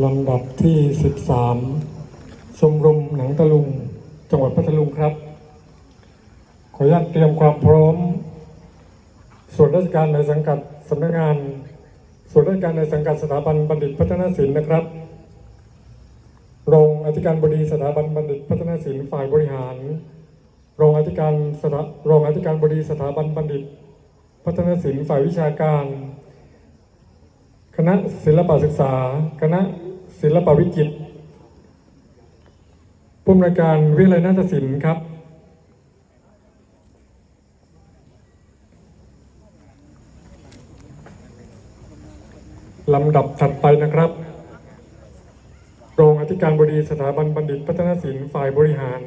ลำดับที่ 13 ชมรมหนังตะลุง จังหวัดพัทลุงครับ ขออนุญาตเตรียมความพร้อม ส่วนราชการในสังกัดสำนักงาน ส่วนราชการในสังกัดสถาบันบัณฑิตพัฒนศิลป์นะครับ รองอธิการบดีสถาบันบัณฑิตพัฒนศิลป์ฝ่ายบริหาร รองอธิการสถารองอธิการบดีสถาบันบัณฑิต พัฒนศิลป์ฝ่ายวิชาการ ณะศิลปศึกษา คณะศิลปวิจิตรผู้อำนวยการวิเลยนาฏศิลป์ครับ ลำดับถัดไปนะครับ รองอธิการบดีสถาบันบัณฑิตพัฒนศิลป์ฝ่ายบริหาร